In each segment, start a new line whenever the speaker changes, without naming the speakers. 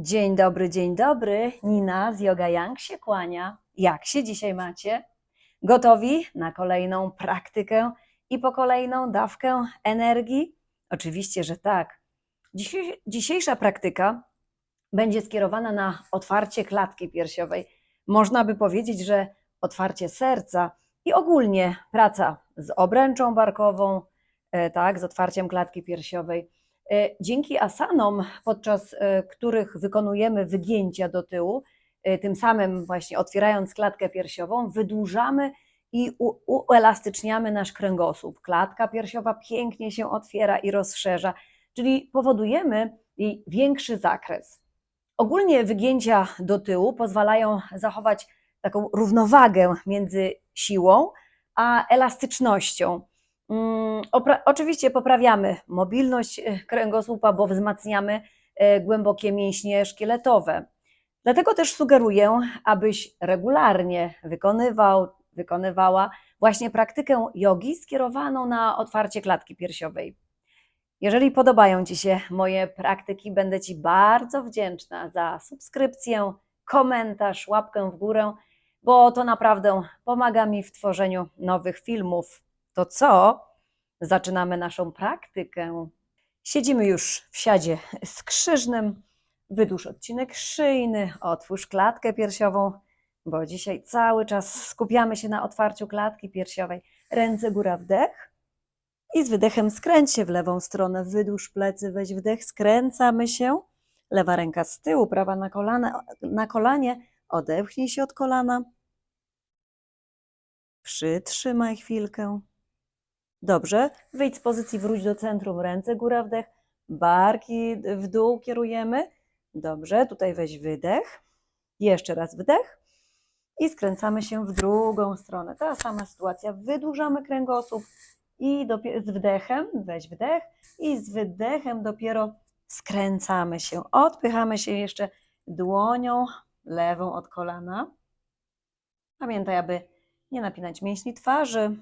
Dzień dobry, dzień dobry. Nina z Yoga Yang się kłania. Jak się dzisiaj macie? Gotowi na kolejną praktykę i po kolejną dawkę energii? Oczywiście, że tak. Dzisiejsza praktyka będzie skierowana na otwarcie klatki piersiowej. Można by powiedzieć, że otwarcie serca i ogólnie praca z obręczą barkową, e, tak, z otwarciem klatki piersiowej. E, Dzięki asanom, podczas e, których wykonujemy wygięcia do tyłu, e, tym samym właśnie otwierając klatkę piersiową, wydłużamy i uelastyczniamy nasz kręgosłup. Klatka piersiowa pięknie się otwiera i rozszerza, czyli powodujemy jej większy zakres. Ogólnie wygięcia do tyłu pozwalają zachować taką równowagę między siłą a elastycznością. Mm, oczywiście poprawiamy mobilność e, kręgosłupa, bo wzmacniamy e, głębokie mięśnie szkieletowe. Dlatego też sugeruję, abyś regularnie wykonywał, wykonywała właśnie praktykę jogi skierowaną na otwarcie klatki piersiowej. Jeżeli podobają Ci się moje praktyki, będę Ci bardzo wdzięczna za subskrypcję, komentarz, łapkę w górę, bo to naprawdę pomaga mi w tworzeniu nowych filmów. To co? Zaczynamy naszą praktykę. Siedzimy już w siadzie skrzyżnym. Wydłuż odcinek szyjny, otwórz klatkę piersiową, bo dzisiaj cały czas skupiamy się na otwarciu klatki piersiowej. Ręce góra wdech i z wydechem skręć się w lewą stronę, wydłuż plecy, weź wdech, skręcamy się. Lewa ręka z tyłu, prawa na, kolana, na kolanie, odepchnij się od kolana. Przytrzymaj chwilkę. Dobrze, wyjdź z pozycji, wróć do centrum, ręce góra wdech, barki w dół kierujemy. Dobrze, tutaj weź wydech, jeszcze raz wdech i skręcamy się w drugą stronę. Ta sama sytuacja, wydłużamy kręgosłup i z wdechem, weź wdech i z wydechem dopiero skręcamy się. Odpychamy się jeszcze dłonią lewą od kolana. Pamiętaj, aby nie napinać mięśni twarzy,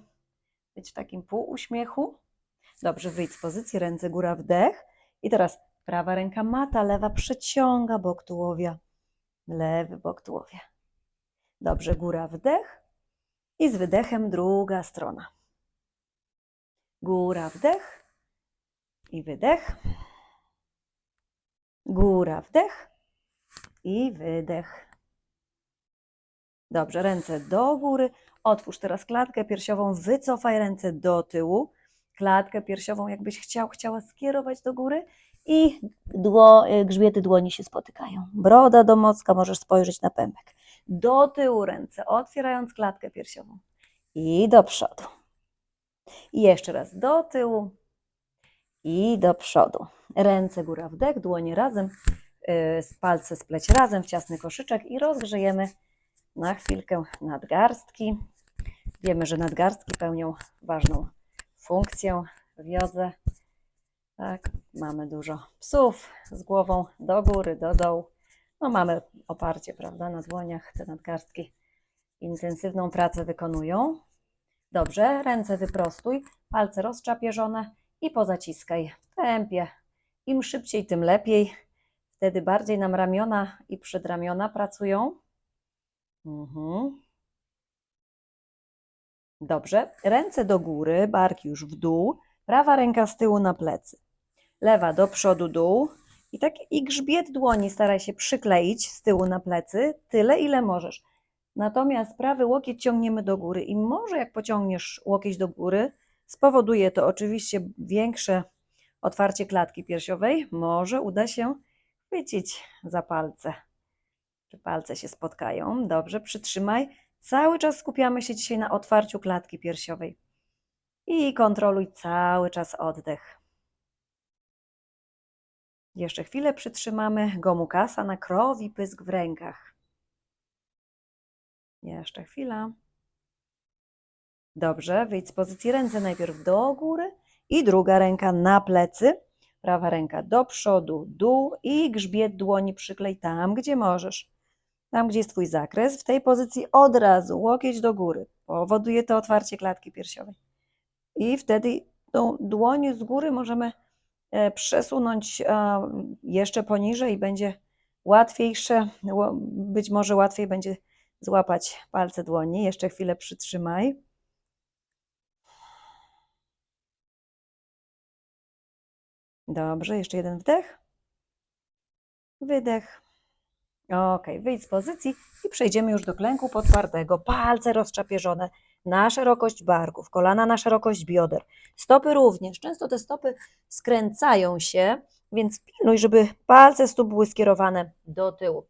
być w takim półuśmiechu. Dobrze, wyjdź z pozycji, ręce góra, wdech. I teraz prawa ręka mata, lewa przeciąga bok tułowia, lewy bok tułowia. Dobrze, góra, wdech. I z wydechem druga strona. Góra, wdech. I wydech. Góra, wdech. I wydech. Dobrze, ręce do góry. Otwórz teraz klatkę piersiową, wycofaj ręce do tyłu. Klatkę piersiową, jakbyś chciał, chciała skierować do góry i dło, y, grzbiety dłoni się spotykają. Broda do mocka, możesz spojrzeć na pępek. Do tyłu ręce, otwierając klatkę piersiową. I do przodu. I jeszcze raz do tyłu i do przodu. Ręce góra wdech, dłonie razem, y, palce spleć razem w ciasny koszyczek i rozgrzejemy na chwilkę nadgarstki. Wiemy, że nadgarstki pełnią ważną funkcję w jodze. Tak, mamy dużo psów z głową do góry, do dołu. No mamy oparcie, prawda, na dłoniach. Te nadgarstki intensywną pracę wykonują. Dobrze, ręce wyprostuj, palce rozczapieżone i pozaciskaj w tempie. Im szybciej, tym lepiej. Wtedy bardziej nam ramiona i przedramiona pracują. Mhm. Dobrze. Ręce do góry, barki już w dół, prawa ręka z tyłu na plecy. Lewa do przodu, dół. I tak i grzbiet dłoni staraj się przykleić z tyłu na plecy, tyle ile możesz. Natomiast prawy łokieć ciągniemy do góry i może jak pociągniesz łokieć do góry, spowoduje to oczywiście większe otwarcie klatki piersiowej, może uda się chwycić za palce. Czy palce się spotkają? Dobrze, przytrzymaj. Cały czas skupiamy się dzisiaj na otwarciu klatki piersiowej. I kontroluj cały czas oddech. Jeszcze chwilę przytrzymamy. Gomukasa na krowi, pysk w rękach. Jeszcze chwila. Dobrze, wyjdź z pozycji ręce najpierw do góry i druga ręka na plecy. Prawa ręka do przodu, dół i grzbiet dłoni przyklej tam, gdzie możesz. Tam, gdzie jest Twój zakres, w tej pozycji od razu łokieć do góry. Powoduje to otwarcie klatki piersiowej. I wtedy tą dłoń z góry możemy e, przesunąć jeszcze poniżej i będzie łatwiejsze, być może łatwiej będzie złapać palce dłoni. Jeszcze chwilę przytrzymaj. Dobrze, jeszcze jeden wdech. Wydech. Ok, wyjdź z pozycji i przejdziemy już do klęku potwartego. Palce rozczapieżone na szerokość barków, kolana na szerokość bioder. Stopy również. Często te stopy skręcają się, więc pilnuj, żeby palce stóp były skierowane do tyłu.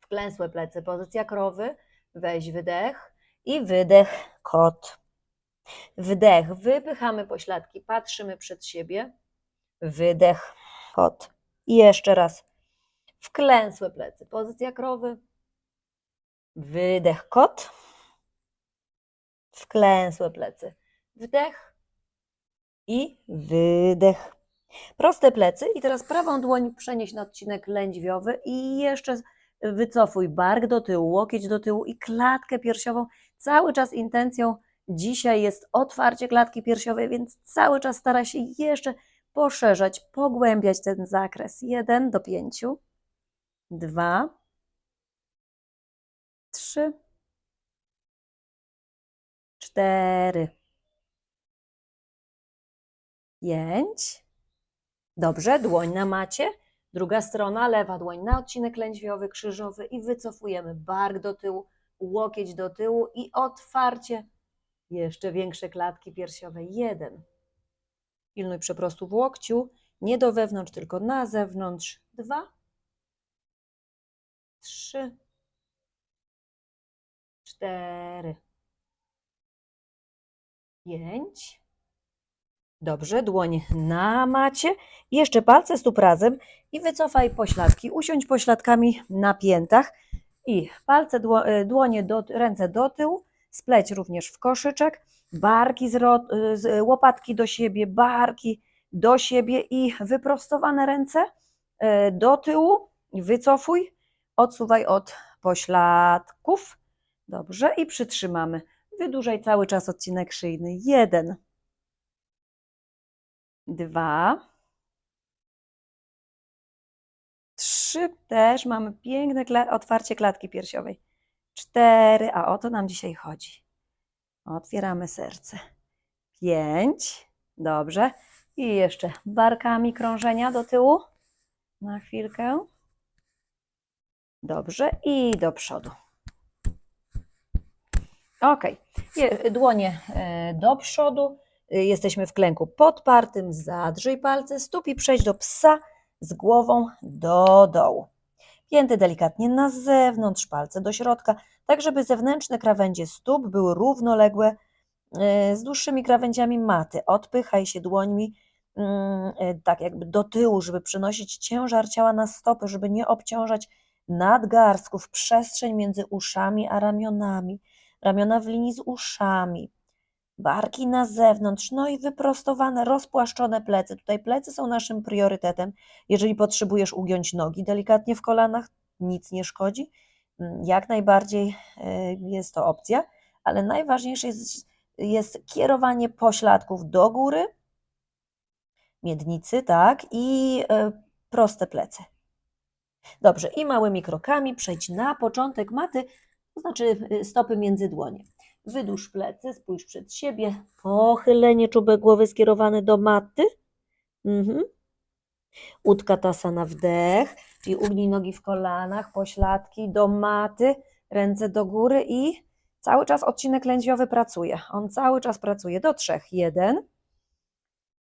Wklęsłe plecy, pozycja krowy. Weź wydech i wydech kot. Wdech, wypychamy pośladki, patrzymy przed siebie. Wydech kot. I jeszcze raz. Wklęsłe plecy, pozycja krowy. Wydech kot. Wklęsłe plecy. Wdech i wydech. Proste plecy i teraz prawą dłoń przenieś na odcinek lędźwiowy i jeszcze wycofuj bark do tyłu, łokieć do tyłu i klatkę piersiową. Cały czas intencją dzisiaj jest otwarcie klatki piersiowej, więc cały czas stara się jeszcze poszerzać, pogłębiać ten zakres. Jeden do pięciu, dwa, trzy, cztery, pięć. Dobrze, dłoń na macie. Druga strona, lewa dłoń na odcinek lędźwiowy, krzyżowy i wycofujemy bark do tyłu, łokieć do tyłu i otwarcie jeszcze większe klatki piersiowe. Jeden. Pilnuj przeprostu w łokciu, nie do wewnątrz, tylko na zewnątrz. Dwa, trzy, cztery, pięć. Dobrze, dłoń na macie. Jeszcze palce stóp razem i wycofaj pośladki. Usiądź pośladkami na piętach i palce, y, dłonie, do, ręce do tyłu, spleć również w koszyczek, barki z, y, z łopatki do siebie, barki do siebie i wyprostowane ręce do tyłu. Wycofuj, odsuwaj od pośladków. Dobrze, i przytrzymamy. Wydłużaj cały czas odcinek szyjny. Jeden dwa, trzy, też mamy piękne otwarcie klatki piersiowej. Cztery, a o to nam dzisiaj chodzi. Otwieramy serce. Pięć, dobrze. I jeszcze barkami krążenia do tyłu. Na chwilkę. Dobrze. I do przodu. Ok. Dłonie e, do przodu. Y, Jesteśmy w klęku podpartym, zadrzyj palce stóp i przejdź do psa z głową do dołu. Pięty delikatnie na zewnątrz, palce do środka, tak żeby zewnętrzne krawędzie stóp były równoległe y, z dłuższymi krawędziami maty. Odpychaj się dłońmi mm, tak jakby do tyłu, żeby przenosić ciężar ciała na stopy, żeby nie obciążać nadgarstków, przestrzeń między uszami a ramionami, ramiona w linii z uszami, barki na zewnątrz, no i wyprostowane, rozpłaszczone plecy. Tutaj plecy są naszym priorytetem. Jeżeli potrzebujesz ugiąć nogi delikatnie w kolanach, nic nie szkodzi. Jak najbardziej e, jest to opcja, ale najważniejsze jest, jest kierowanie pośladków do góry, miednicy, tak, i e, proste plecy. Dobrze, i małymi krokami przejdź na początek maty, to znaczy y, stopy między dłonie. Wydłuż plecy, spójrz przed siebie, pochylenie czubek głowy skierowany do maty. Mhm. Utkatasana wdech, czyli ugnij nogi w kolanach, pośladki do maty, ręce do góry i cały czas odcinek lędźwiowy pracuje. On cały czas pracuje do trzech. Jeden.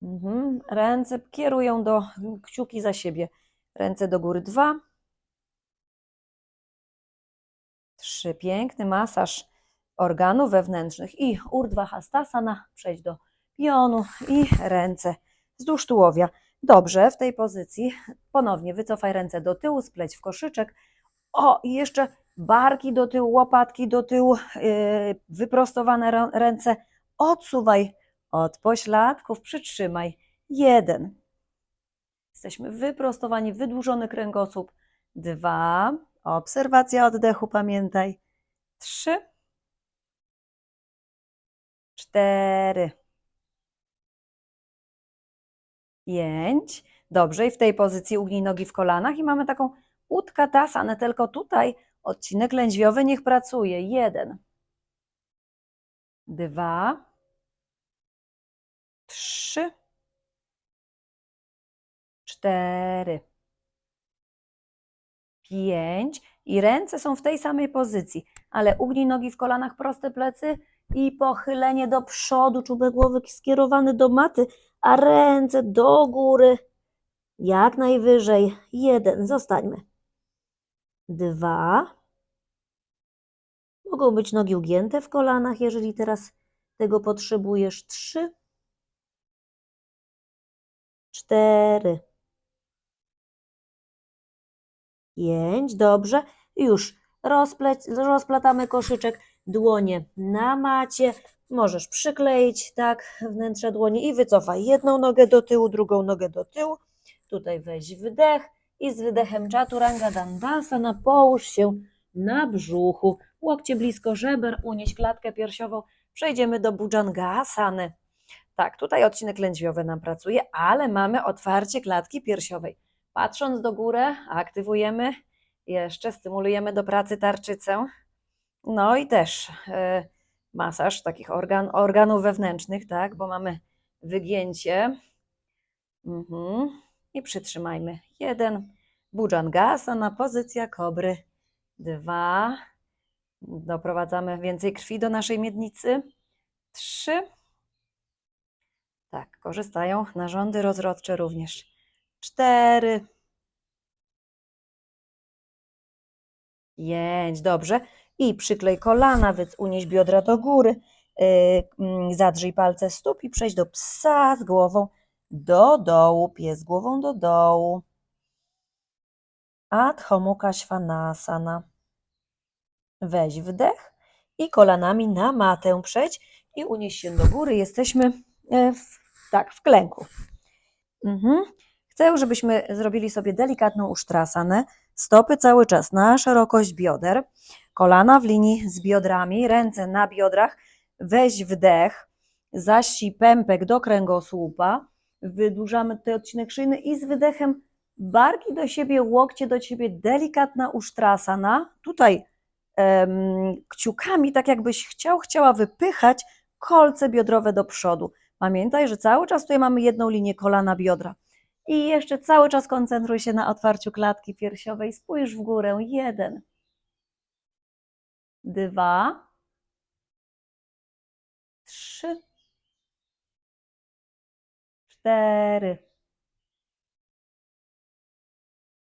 Mhm. Ręce kierują do kciuki za siebie. Ręce do góry. Dwa. Trzy. Piękny masaż organów wewnętrznych i urdhva hastasana. Przejdź do pionu i ręce wzdłuż tułowia. Dobrze, w tej pozycji ponownie wycofaj ręce do tyłu, spleć w koszyczek. O, i jeszcze barki do tyłu, łopatki do tyłu, yy, wyprostowane rę- ręce. Odsuwaj od pośladków, przytrzymaj. Jeden. Jesteśmy wyprostowani, wydłużony kręgosłup. Dwa. Obserwacja oddechu, pamiętaj. Trzy. Cztery. Pięć. Dobrze, i w tej pozycji ugnij nogi w kolanach i mamy taką Utkatasana, tylko tutaj odcinek lędźwiowy niech pracuje. Jeden, dwa, trzy, cztery, pięć i ręce są w tej samej pozycji, ale ugnij nogi w kolanach, proste plecy i pochylenie do przodu, czubek głowy skierowany do maty, a ręce do góry. Jak najwyżej. Jeden, zostańmy. Dwa. Mogą być nogi ugięte w kolanach, jeżeli teraz tego potrzebujesz. Trzy. Cztery. Pięć, dobrze. Już rozpleć, rozplatamy koszyczek, dłonie na macie. Możesz przykleić tak wnętrze dłoni i wycofaj jedną nogę do tyłu, drugą nogę do tyłu. Tutaj weź wdech i z wydechem Chaturanga Dandasana połóż się na brzuchu. Łokcie blisko żeber, unieś klatkę piersiową. Przejdziemy do Bhujangasany. Tak, tutaj odcinek lędźwiowy nam pracuje, ale mamy otwarcie klatki piersiowej. Patrząc do góry, aktywujemy jeszcze, stymulujemy do pracy tarczycę. No i też e, masaż takich organ, organów wewnętrznych, tak, bo mamy wygięcie. Mhm. I przytrzymajmy. Jeden. Bhujangasana, pozycja kobry. Dwa. Doprowadzamy więcej krwi do naszej miednicy. Trzy. Tak, korzystają narządy rozrodcze również. Cztery. Pięć, dobrze. I przyklej kolana, więc unieś biodra do góry. Yy, mm, zadrzyj palce stóp i przejdź do psa z głową do dołu. Pies głową do dołu. Adho Mukha Svanasana. Weź wdech i kolanami na matę przejdź i unieś się do góry. Jesteśmy e, w, tak, w klęku. Mhm. Chcę, żebyśmy zrobili sobie delikatną usztrasanę. Stopy cały czas na szerokość bioder, kolana w linii z biodrami, ręce na biodrach. Weź wdech, zasi pępek do kręgosłupa. Wydłużamy tutaj odcinek szyjny i z wydechem barki do siebie, łokcie do siebie, delikatna usztrasana. Tutaj em, kciukami, tak jakbyś chciał, chciała wypychać kolce biodrowe do przodu. Pamiętaj, że cały czas tutaj mamy jedną linię kolana biodra. I jeszcze cały czas koncentruj się na otwarciu klatki piersiowej. Spójrz w górę. Jeden, dwa, trzy, cztery,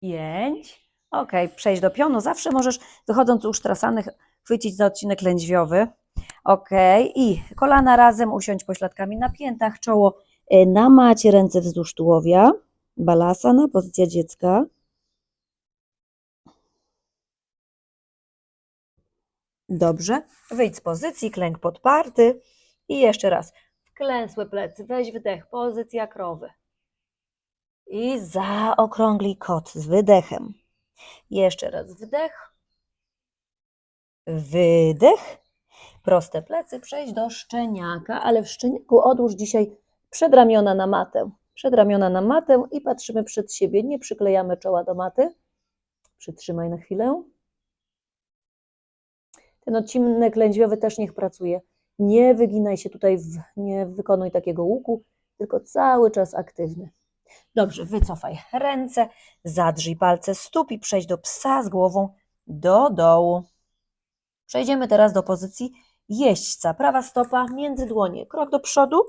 pięć. Ok, przejść do pionu. Zawsze możesz, wychodząc z usztrasanych, chwycić za odcinek lędźwiowy. Ok, i kolana razem, usiądź pośladkami na piętach, czoło na macie, ręce wzdłuż tułowia. Balasana, pozycja dziecka. Dobrze, wyjdź z pozycji, klęk podparty i jeszcze raz. Wklęsłe plecy, weź wdech, pozycja krowy. I zaokrąglij kot z wydechem. Jeszcze raz wdech, wydech, proste plecy, przejść do szczeniaka, ale w szczeniaku odłóż dzisiaj przedramiona na matę. Przedramiona na matę i patrzymy przed siebie, nie przyklejamy czoła do maty. Przytrzymaj na chwilę. Ten odcinek lędźwiowy też niech pracuje. Nie wyginaj się tutaj, w, nie wykonuj takiego łuku, tylko cały czas aktywny. Dobrze, wycofaj ręce, zadrzyj palce stóp i przejdź do psa z głową do dołu. Przejdziemy teraz do pozycji jeźdźca. Prawa stopa między dłonie, krok do przodu,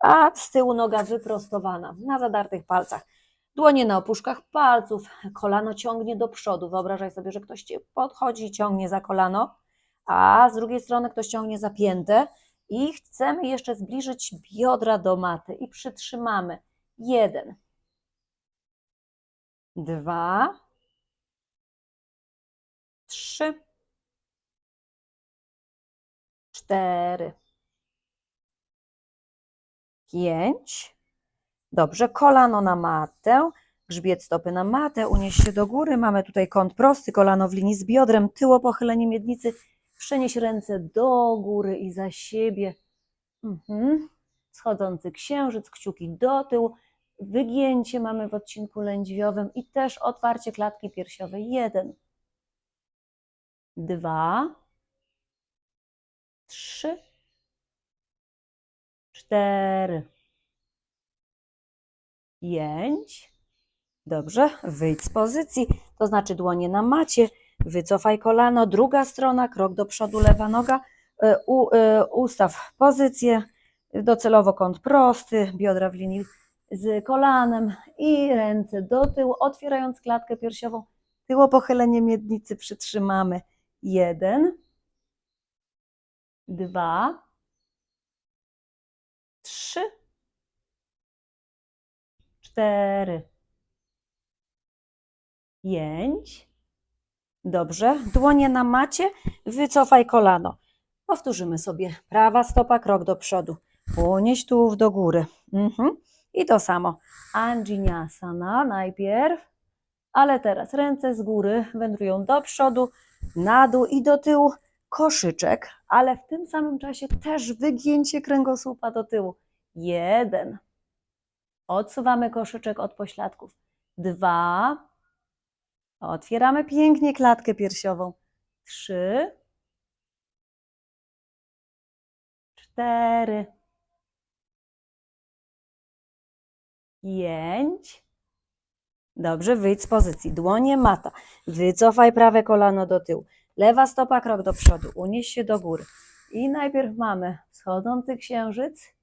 a z tyłu noga wyprostowana na zadartych palcach. Dłonie na opuszkach palców, kolano ciągnie do przodu. Wyobrażaj sobie, że ktoś cię podchodzi i ciągnie za kolano, a z drugiej strony ktoś ciągnie za piętę i chcemy jeszcze zbliżyć biodra do maty i przytrzymamy. Jeden, dwa, trzy, cztery, pięć. Dobrze, kolano na matę, grzbiet stopy na matę, unieś się do góry. Mamy tutaj kąt prosty, kolano w linii z biodrem, tyło pochylenie miednicy. Przenieś ręce do góry i za siebie. Mhm. Schodzący księżyc, kciuki do tyłu. wygięcie mamy w odcinku lędźwiowym i też otwarcie klatki piersiowej. Jeden, dwa, trzy, cztery, pięć. Dobrze, wyjdź z pozycji, to znaczy dłonie na macie, wycofaj kolano, druga strona, krok do przodu, lewa noga, e, u, e, ustaw pozycję, docelowo kąt prosty, biodra w linii z kolanem. I ręce do tyłu, otwierając klatkę piersiową, tyło pochylenie miednicy przytrzymamy. Jeden, dwa, trzy, cztery, pięć. Dobrze, dłonie na macie, wycofaj kolano. Powtórzymy sobie. Prawa stopa, krok do przodu. Unieś tułów do góry. Mhm. I to samo. Anjinasana najpierw, ale teraz ręce z góry wędrują do przodu, na dół i do tyłu. Koszyczek, ale w tym samym czasie też wygięcie kręgosłupa do tyłu. Jeden. Odsuwamy koszyczek od pośladków. Dwa. Otwieramy pięknie klatkę piersiową. Trzy. Cztery. Pięć. Dobrze, wyjdź z pozycji. Dłonie mata. Wycofaj prawe kolano do tyłu. Lewa stopa krok do przodu. Unieś się do góry. I najpierw mamy schodzący księżyc.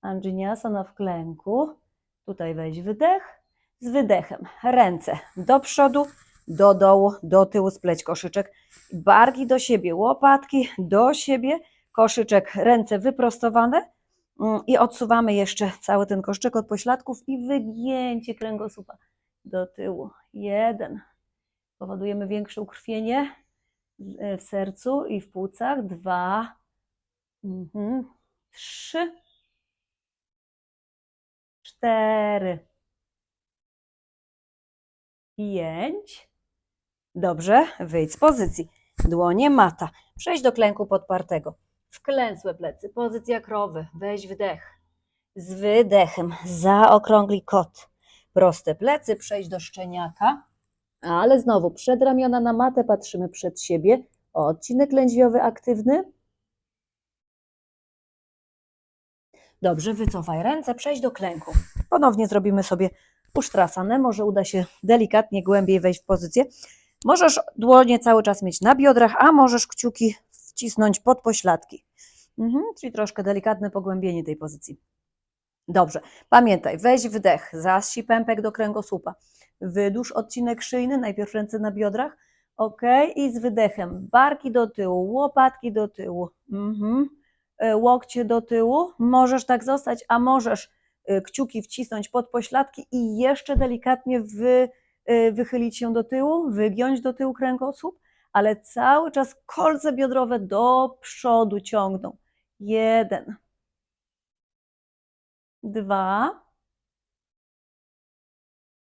Anjinasana w klęku. Tutaj weź wydech. Z wydechem ręce do przodu, do dołu, do tyłu spleć koszyczek. Barki do siebie, łopatki do siebie. Koszyczek, ręce wyprostowane. Mm, I odsuwamy jeszcze cały ten koszyczek od pośladków i wygięcie kręgosłupa do tyłu. Jeden. Powodujemy większe ukrwienie w sercu i w płucach. Dwa. Mhm. Trzy. Cztery. Pięć. Dobrze, wyjdź z pozycji. Dłonie mata. Przejdź do klęku podpartego. Wklęsłe plecy, pozycja krowy. Weź wdech. Z wydechem zaokrągli kot. Proste plecy, przejdź do szczeniaka. Ale znowu przed ramiona na matę patrzymy przed siebie. Odcinek lędźwiowy aktywny. Dobrze, wycofaj ręce, przejdź do klęku. Ponownie zrobimy sobie usztrasanę. Może uda się delikatnie głębiej wejść w pozycję. Możesz dłonie cały czas mieć na biodrach, a możesz kciuki wcisnąć pod pośladki. Mhm, czyli troszkę delikatne pogłębienie tej pozycji. Dobrze, pamiętaj, weź wdech, zasi pępek do kręgosłupa. Wydłuż odcinek szyjny, najpierw ręce na biodrach. Ok, i z wydechem barki do tyłu, łopatki do tyłu, mhm. E, łokcie do tyłu. Możesz tak zostać, a możesz e, kciuki wcisnąć pod pośladki i jeszcze delikatnie wy, e, wychylić się do tyłu, wygiąć do tyłu kręgosłup, ale cały czas kolce biodrowe do przodu ciągną. Jeden, dwa,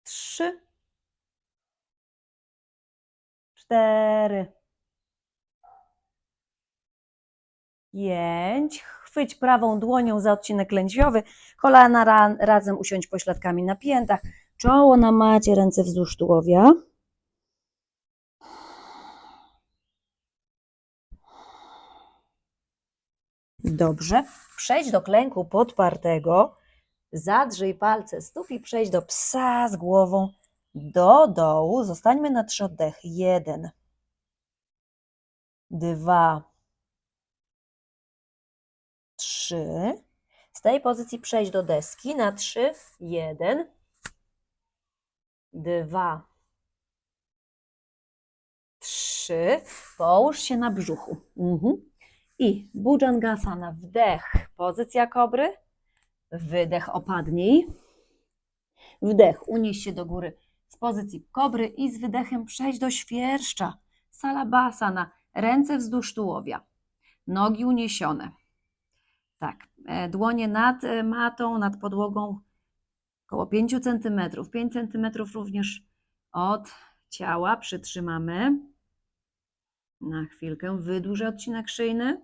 trzy, cztery, pięć. Chwyć prawą dłonią za odcinek lędźwiowy, kolana ra razem usiądź pośladkami na piętach, czoło na macie, ręce wzdłuż tułowia. Dobrze. Przejdź do klęku podpartego. Zadrzyj palce stóp i przejdź do psa z głową do dołu. Zostańmy na trzy oddech. Jeden, dwa, trzy. Z tej pozycji przejdź do deski na trzy. Jeden, dwa, trzy. Połóż się na brzuchu. Mhm. I Bhujangasana, wdech, pozycja kobry, wydech, opadnij, wdech, unieś się do góry z pozycji kobry i z wydechem przejdź do świerszcza, salabasana, ręce wzdłuż tułowia, nogi uniesione. Tak, e, dłonie nad e, matą, nad podłogą około 5 cm, 5 cm również od ciała przytrzymamy. Na chwilkę wydłużę odcinek szyjny.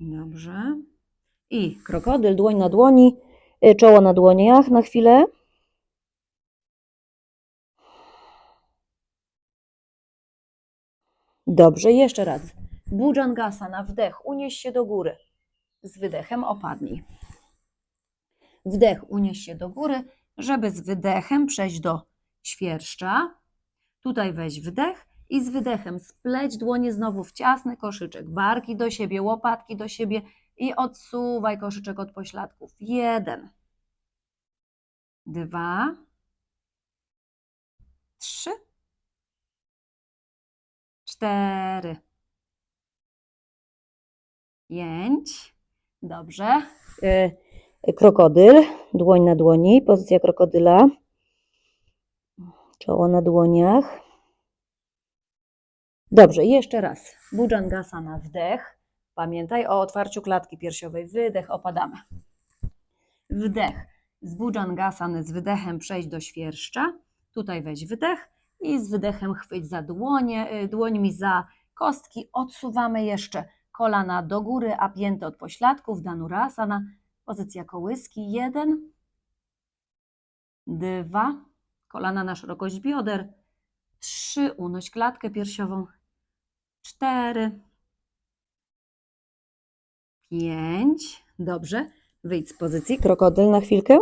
Dobrze. I krokodyl, dłoń na dłoni, y, czoło na dłoniach na chwilę. Dobrze, jeszcze raz. Bhujangasana, wdech, unieś się do góry. Z wydechem opadnij. Wdech, unieś się do góry, żeby z wydechem przejść do świerszcza. Tutaj weź wdech i z wydechem spleć dłonie znowu w ciasny koszyczek. Barki do siebie, łopatki do siebie i odsuwaj koszyczek od pośladków. Jeden, dwa, trzy, cztery, pięć. Dobrze. Y, Krokodyl, dłoń na dłoni, pozycja krokodyla. Czoło na dłoniach. Dobrze, jeszcze raz. Bhujangasana, wdech. Pamiętaj o otwarciu klatki piersiowej. Wydech, opadamy. Wdech. Z Bhujangasany z wydechem przejść do świerszcza. Tutaj weź wydech i z wydechem chwyć za dłonie, y, dłońmi za kostki. Odsuwamy jeszcze kolana do góry, a pięty od pośladków. Danurasana. Pozycja kołyski. Jeden, dwa, kolana na szerokość bioder. Trzy, unoś klatkę piersiową. Cztery, pięć. Dobrze. Wyjdź z pozycji. Krokodyl na chwilkę.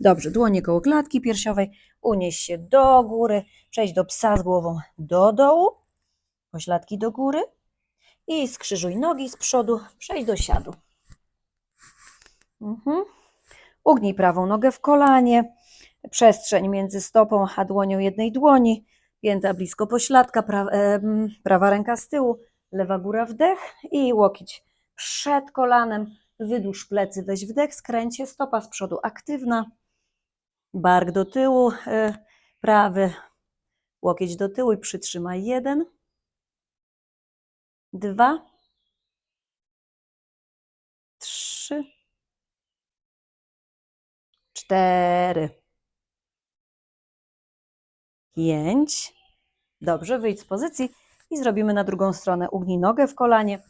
Dobrze, dłonie koło klatki piersiowej. Unieś się do góry. Przejdź do psa z głową do dołu. Pośladki do góry. I skrzyżuj nogi z przodu. Przejdź do siadu. Mhm. Ugnij prawą nogę w kolanie. Przestrzeń między stopą a dłonią jednej dłoni. Pięta blisko pośladka, pra, em, prawa ręka z tyłu, lewa góra wdech i łokieć przed kolanem. Wydłuż plecy, weź wdech, się, stopa z przodu aktywna. Bark do tyłu, e, prawy łokieć do tyłu i przytrzymaj. Jeden, dwa, trzy, cztery, pięć. Dobrze, wyjdź z pozycji i zrobimy na drugą stronę. Ugnij nogę w kolanie,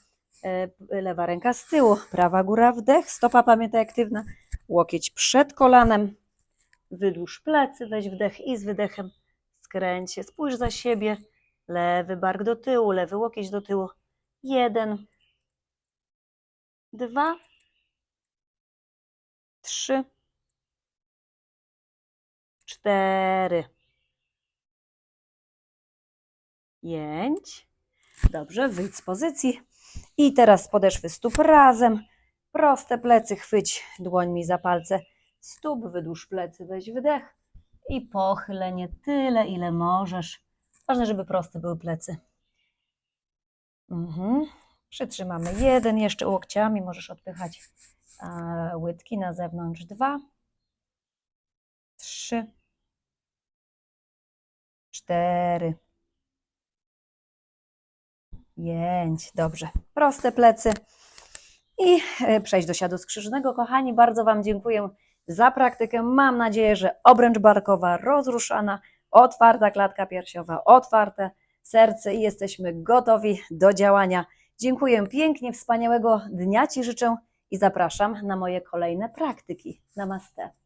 e, lewa ręka z tyłu, prawa góra wdech, stopa pamiętaj aktywna, łokieć przed kolanem, wydłuż plecy, weź wdech i z wydechem skręć się, spójrz za siebie, lewy bark do tyłu, lewy łokieć do tyłu, jeden, dwa, trzy, cztery, pięć. Dobrze, wyjdź z pozycji. I teraz podeszwy stóp razem. Proste plecy, chwyć dłońmi za palce stóp, wydłuż plecy, weź wdech i pochylenie tyle, ile możesz. Ważne, żeby proste były plecy. Mhm. Przytrzymamy jeden, jeszcze łokciami możesz odpychać a, łydki na zewnątrz. Dwa, trzy, cztery, pięć. Dobrze. Proste plecy. I e, przejść do siadu skrzyżonego. Kochani, bardzo Wam dziękuję za praktykę. Mam nadzieję, że obręcz barkowa rozruszana, otwarta klatka piersiowa, otwarte serce i jesteśmy gotowi do działania. Dziękuję pięknie, wspaniałego dnia Ci życzę i zapraszam na moje kolejne praktyki. Namaste.